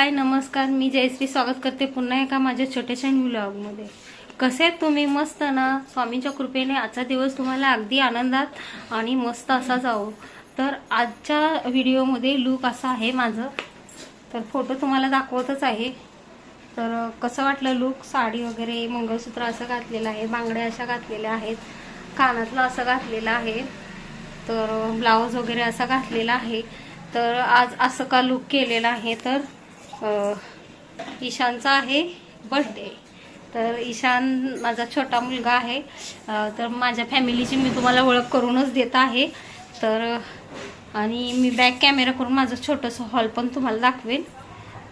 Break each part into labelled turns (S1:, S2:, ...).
S1: हाय नमस्कार. मी जयश्री स्वागत करते पुन्हा एका माझ्या छोट्याशा व्लॉगमध्ये कसे आहेत तुम्ही? मस्त ना? स्वामींच्या कृपेने आजचा दिवस तुम्हाला अगदी आनंदात आणि मस्त असा जावो. तर आजच्या व्हिडिओमध्ये लूक असा आहे माझं. तर फोटो तुम्हाला दाखवतच आहे. तर कसं वाटलं लूक साडी वगैरे मंगळसूत्र असं घातलेलं आहे बांगड्या अशा घातलेल्या आहेत कानातलं असं घातलेलं आहे तर ब्लाऊज वगैरे असा घातलेला आहे. तर आज असं का लुक केलेला आहे? तर ईशानचा आहे बर्थडे तर ईशान माझा छोटा मुलगा आहे. तर माझ्या फॅमिलीची मी तुम्हाला ओळख करूनच देत आहे. तर आणि मी बॅक कॅमेरा करून माझं छोटंसं हॉल पण तुम्हाला दाखवेन.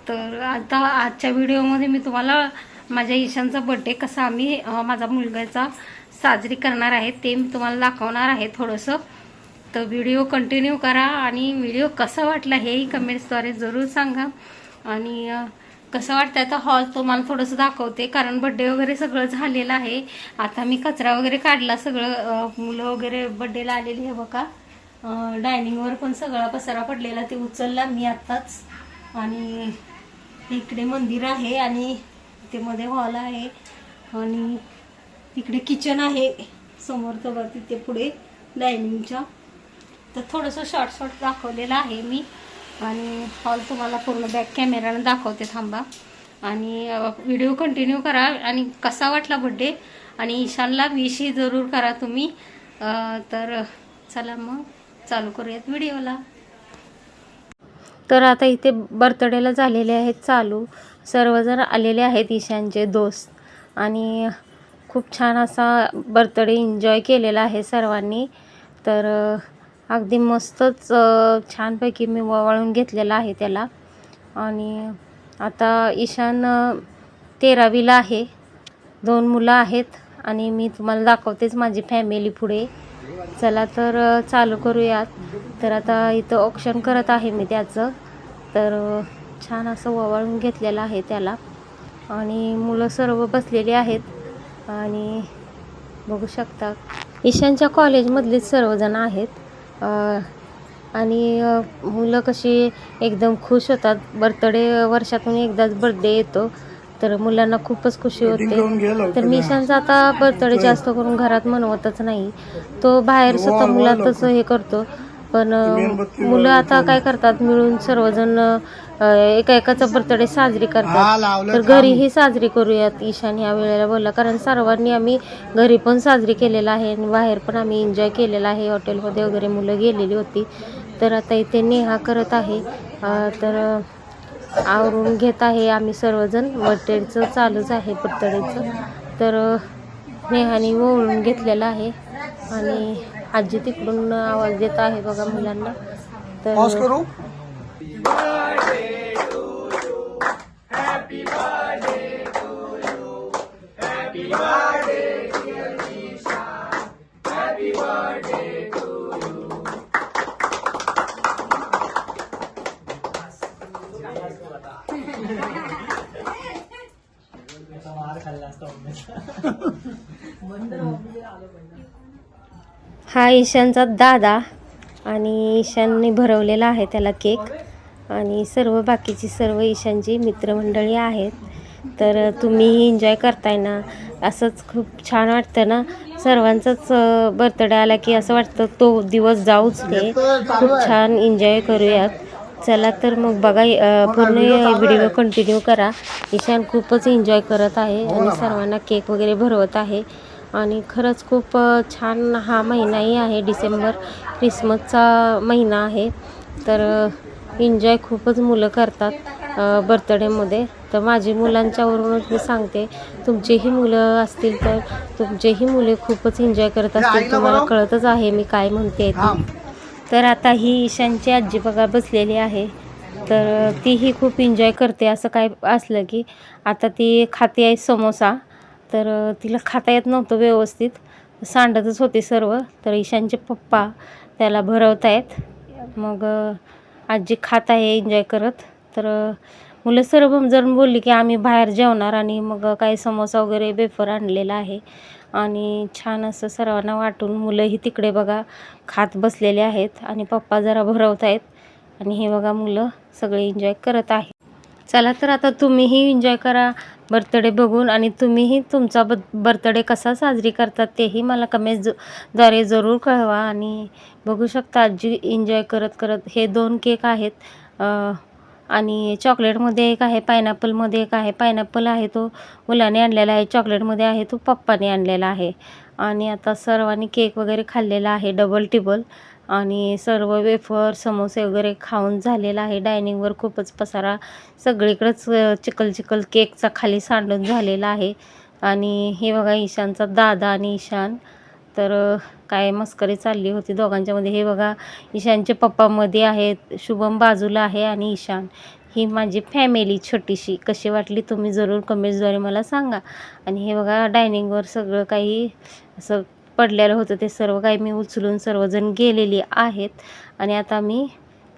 S1: तर आता आजच्या व्हिडिओमध्ये मी तुम्हाला माझ्या ईशानचा बड्डे कसा आम्ही माझा मुलगाचा साजरी करणार आहे ते मी तुम्हाला दाखवणार आहे थोडंसं. तर व्हिडिओ कंटिन्यू करा आणि व्हिडिओ कसा वाटला हेही कमेंट्सद्वारे जरूर सांगा. आणि कसं वाटतं आता हॉल तुम्हाला थोडंसं दाखवते. कारण बड्डे वगैरे सगळं झालेलं आहे. आता मी कचरा वगैरे काढला सगळं मुलं वगैरे बड्डेला आलेली आहे बघा. डायनिंगवर पण सगळा पसारा पडलेला ते उचलला मी आत्ताच. आणि इकडे मंदिर आहे आणि ते मध्ये हॉल आहे. आणि तिकडे किचन आहे. समोर तर तिथे पुढे डायनिंगच्या तर थोडंसं शॉर्ट शॉर्ट दाखवलेलं आहे मी. आणि हॉल तुम्हाला पूर्ण बॅक कॅमेरानं दाखवते थांबा. आणि व्हिडिओ कंटिन्यू करा आणि कसा वाटला बड्डे आणि ईशानला विशही जरूर करा तुम्ही. तर चला मग चालू करूयात व्हिडिओला. तर आता इथे बर्थडेला झालेले आहेत चालू. सर्वजण आलेले आहेत ईशानचे दोस्त. आणि खूप छान असा बर्थडे एन्जॉय केलेला आहे सर्वांनी. तर अगदी मस्तच छानपैकी मी वळून घेतलेला आहे त्याला. आणि आता ईशान तेरावीला आहे. दोन मुलं आहेत आणि मी तुम्हाला दाखवतेच माझी फॅमिली पुढे. चला तर चालू करूयात. तर आता इथं ऑप्शन करत आहे मी त्याचं. तर छान असं ववाळून घेतलेलं आहे त्याला. आणि मुलं सर्व बसलेली आहेत. आणि बघू शकता ईशानच्या कॉलेजमधलेच सर्वजण आहेत. आणि मुलं कशी एकदम खुश होतात. बर्थडे वर्षातून एकदाच बर्थडे येतो. तर मुलांना खूपच खुशी होते. तर मी ईशानचा आता बर्थडे जास्त करून घरात मनवतच नाही. तो बाहेर स्वतः मुलातच हे करतो. पण मुलं आता काय करतात? मिळून सर्वजण एका एकाचा बर्थडे साजरी करतात. तर घरीही साजरी करूयात ईशान या वेळेला बोलला. कारण सर्वांनी आम्ही घरी पण साजरी केलेला आहे आणि बाहेर पण आम्ही एन्जॉय केलेला आहे. हॉटेलमध्ये वगैरे मुलं गेलेली होती. तर आता इथे नेहा करत आहे. तर आवरून घेत आहे आम्ही सर्वजण. बर्थडेचं चालूच आहे बर्थडेचं तर नेहाने ओळून घेतलेलं आहे. आणि आजी तिकडून आवाज देत आहे बघा मुलांना. तर हा ईशानचा दादा आणि ईशानने भरवलेला आहे त्याला केक. आणि सर्व बाकीची सर्व ईशानची मित्रमंडळी आहेत. तर तुम्हीही एन्जॉय करताय ना? असंच खूप छान वाटतं ना? सर्वांचाच बर्थडे आला की असं वाटतं तो दिवस जाऊच दे. खूप छान एन्जॉय करूयात. चला तर मग बघा पूर्ण व्हिडिओ कंटिन्यू करा. ईशान खूपच एन्जॉय करत आहे आणि सर्वांना केक वगैरे भरवत आहे. आणि खरंच खूप छान हा महिनाही आहे. डिसेंबर क्रिसमसचा महिना आहे. तर एन्जॉय खूपच मुलं करतात बर्थडेमध्ये. तर माझी मुलांच्यावरूनच मी सांगते तुमचेही मुलं असतील तर तुमचेही मुले खूपच एन्जॉय करत असतील. तुम्हाला कळतच आहे मी काय म्हणते. तर आता ही ईशानची आजी बघा बसलेली आहे. तर तीही खूप एन्जॉय करते असं काय असलं की आता ती खाते आहे समोसा. तर तिला खाता येत नव्हतं व्यवस्थित. सांडतच होते सर्व. तर ईशानचे पप्पा त्याला भरवत आहेत मग आजी खात आहे एन्जॉय करत. तर मुलं सर्व जण बोलली की आम्ही बाहेर जेवणार आणि मग काही समोसा वगैरे बेफर आणलेला आहे. आणि छान असं सर्वांना वाटून मुलंही तिकडे बघा खात बसलेले आहेत आणि पप्पा जरा भरवत आहेत आणि हे बघा मुलं सगळे एन्जॉय करत आहे चला तर आता तुम्हीही एन्जॉय करा बर्थडे बघून आणि तुम्हीही तुमचा ब बर्थडे कसा साजरी करतात तेही मला कमेंटद्वारे जरूर कळवा आणि बघू शकता आजी एन्जॉय करत करत हे दोन केक आहेत. आणि चॉकलेटमध्ये एक आहे पायनॅपलमध्ये एक आहे पायनॅपल आहे तो मुलाने आणलेला आहे चॉकलेटमध्ये आहे तो पप्पाने आणलेला आहे. आणि आता सर्वांनी केक वगैरे खाल्लेला आहे डबल टिबल आणि सर्व वेफर समोसे वगैरे खाऊन झालेला आहे. डायनिंगवर खूपच पसारा सगळीकडंच चिखल चिखल केकचा खाली सांडून झालेला आहे. आणि हे बघा ईशानचा दादा आणि ईशान. तर काय मस्करी चालली होती दोघांच्यामध्ये हे बघा ईशानचे पप्पामध्ये आहेत शुभम बाजूला आहे आणि ईशान. ही माझी फॅमिली छोटीशी. कशी वाटली तुम्ही जरूर कमेंट्सद्वारे मला सांगा. आणि हे बघा डायनिंगवर सगळं काही असं पडलेलं होतं ते सर्व काही मी उचलून सर्वजण गेलेली आहेत. आणि आता मी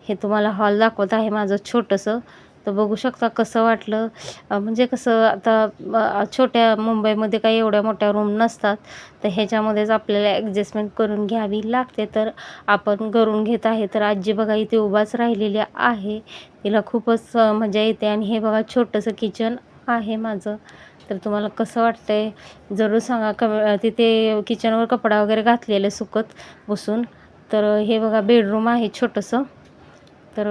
S1: हे तुम्हाला हॉल दाखवत आहे माझं छोटंसं. तर बघू शकता कसं वाटलं. म्हणजे कसं आता छोट्या मुंबईमध्ये काही एवढ्या मोठ्या रूम नसतात. तर ह्याच्यामध्येच आपल्याला ॲडजस्टमेंट करून घ्यावी लागते. तर आपण करून घेत आहे. तर आजी बघा इथे उभाच राहिलेली आहे. तिला खूपच मजा येते. आणि हे बघा छोटंसं किचन आहे माझं. तर तुम्हाला कसं वाटतं आहे जरूर सांगा. कम तिथे किचनवर कपडा वगैरे घातलेलं सुकत बसून. तर हे बघा बेडरूम आहे छोटंसं. तर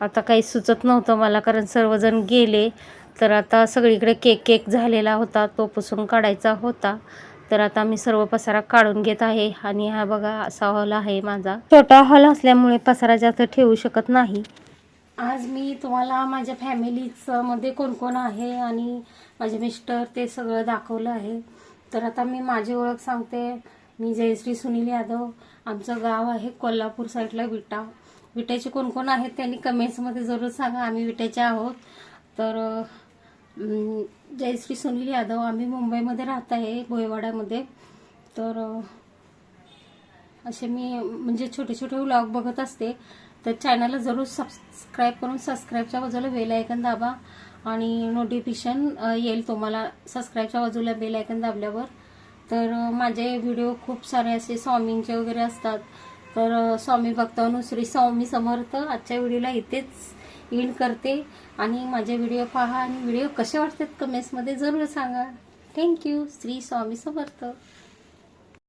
S1: आता काही सुचत नव्हतं मला कारण सर्वजण गेले. तर आता सगळीकडे केक केक झालेला होता. तो पुसून काढायचा होता. तर आता मी सर्व पसारा काढून घेत आहे. आणि हा बघा असा हॉल आहे माझा. छोटा हॉल असल्यामुळे पसारा जास्त ठेवू शकत नाही. आज मी तुम्हाला माझ्या फॅमिलीचं मध्ये कोण कोण आहे आणि माझे मिस्टर ते सगळं दाखवलं आहे. तर आता मी माझी ओळख सांगते. मी जयश्री सुनील यादव. आमचं गाव आहे कोल्हापूर साईडला विटा. विट्याचे कोण कोण आहेत त्यांनी कमेंट्समध्ये जरूर सांगा. आम्ही विट्याचे आहोत. तर जयश्री सुनील यादव आम्ही मुंबईमध्ये राहत आहे भोयवाड्यामध्ये तर असे मी म्हणजे छोटे छोटे व्लॉग बघत असते. तर चॅनलला जरूर सबस्क्राईब करून सबस्क्राईबच्या बाजूला बेल आयकन दाबा. आणि नोटिफिकेशन येईल तुम्हाला सबस्क्राईबच्या बाजूला बेल आयकन दाबल्यावर. तर माझे व्हिडिओ खूप सारे असे स्वामींचे वगैरे असतात. तर स्वामी भक्तानु श्री स्वामी समर्थ आजच्या व्हिडिओला इथेच एंड करते. आणि माझे व्हिडिओ पहा आणि व्हिडिओ कसे वाटतात कमेंट्समध्ये जरूर सांगा. Thank you Shri Swami Samarth.